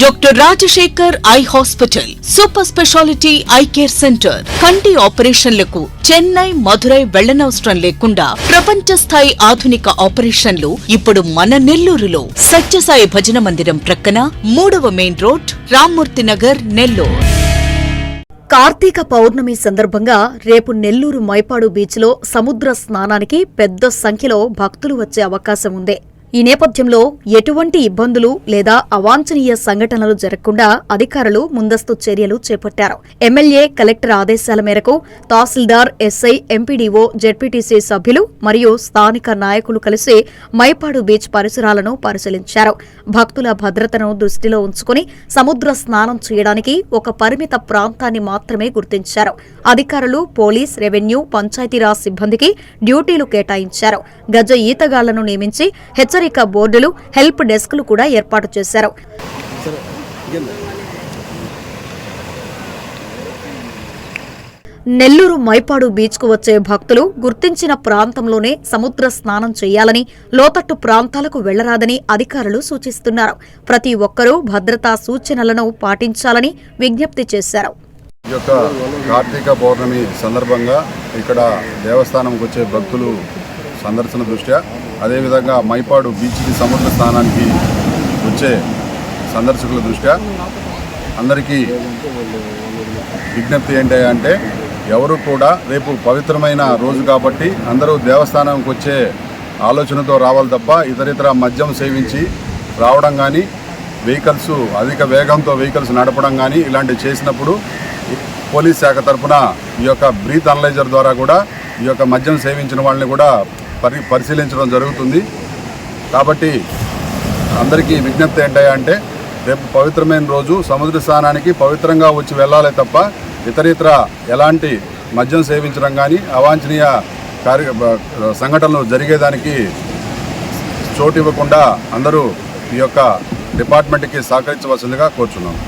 Doctor Rajasekhar eye hospital super speciality eye care centre కంటి ఆపరేషన్లకు చెన్నై మధురై వెళ్ళనవసరం లేకుండా ప్రపంచ స్థాయి ఆధునిక ఆపరేషన్లు ఇప్పుడు మన నెల్లూరులో సత్యసాయి భజన మందిరం ప్రక్కన మూడవ మెయిన్ రోడ్ రామ్మూర్తి నగర్ నెల్లూరు కార్తీక పౌర్ణమి సందర్భంగా రేపు నెల్లూరు మైపాడు బీచ్లో సముద్ర స్నానానికి పెద్ద సంఖ్యలో భక్తులు వచ్చే అవకాశం ఉంది. ఈ నేపథ్యంలో ఎటువంటి ఇబ్బందులు లేదా అవాంఛనీయ సంఘటనలు జరగకుండా అధికారులు ముందస్తు చర్యలు చేపట్టారు. ఎమ్మెల్యే కలెక్టర్ ఆదేశాల మేరకు తహసీల్దార్ ఎస్ఐ ఎంపీడీఓ జెడ్పీటీసీ సభ్యులు మరియు స్థానిక నాయకులు కలిసి మైపాడు బీచ్ పరిసరాలను పరిశీలించారు. భక్తుల భద్రతను దృష్టిలో ఉంచుకుని సముద్ర స్నానం చేయడానికి ఒక పరిమిత ప్రాంతాన్ని మాత్రమే గుర్తించారు. అధికారులు పోలీస్ రెవెన్యూ పంచాయతీరాజ్ సిబ్బందికి డ్యూటీలు కేటాయించారు. గజ ఈతగాళ్ళను నియమించి హెచ్చరిక బోర్డులు హెల్ప్ డెస్క్లు కూడా ఏర్పాటు చేశారు. నెల్లూరు మైపాడు బీచ్కు వచ్చే భక్తులు గుర్తించిన ప్రాంతంలోనే సముద్ర స్నానం చేయాలని లోతట్టు ప్రాంతాలకు వెళ్ళరాదని అధికారులు సూచిస్తున్నారు. ప్రతి ఒక్కరూ భద్రతా సూచనలను పాటించాలని విజ్ఞప్తి చేశారు. ఈ యొక్క కార్తీక పౌర్ణమి సందర్భంగా ఇక్కడ దేవస్థానంకి వచ్చే భక్తులు సందర్శన దృష్ట్యా అదేవిధంగా మైపాడు బీచ్కి సముద్ర స్థానానికి వచ్చే సందర్శకుల దృష్ట్యా అందరికీ విజ్ఞప్తి ఏంటి అంటే ఎవరు కూడా రేపు పవిత్రమైన రోజు కాబట్టి అందరూ దేవస్థానంకి వచ్చే ఆలోచనతో రావాలి తప్ప ఇతరితర మద్యం సేవించి రావడం కానీ వెహికల్స్ అధిక వేగంతో వెహికల్స్ నడపడం కానీ ఇలాంటివి చేసినప్పుడు పోలీస్ శాఖ తరఫున ఈ యొక్క బ్రీత్ అనలైజర్ ద్వారా కూడా ఈ యొక్క మద్యం సేవించిన వాళ్ళని కూడా పరి పరిశీలించడం జరుగుతుంది. కాబట్టి అందరికీ విజ్ఞప్తి ఏంటంటే రేపు పవిత్రమైన రోజు సముద్ర స్నానానికి పవిత్రంగా వచ్చి వెళ్ళాలి తప్ప ఇతరితర ఎలాంటి మద్యం సేవించడం కానీ అవాంఛనీయ కార్య సంఘటనలు జరిగేదానికి చోటు ఇవ్వకుండా అందరూ ఈ యొక్క డిపార్ట్మెంట్కి సహకరించవలసిందిగా కోరుచున్నాము.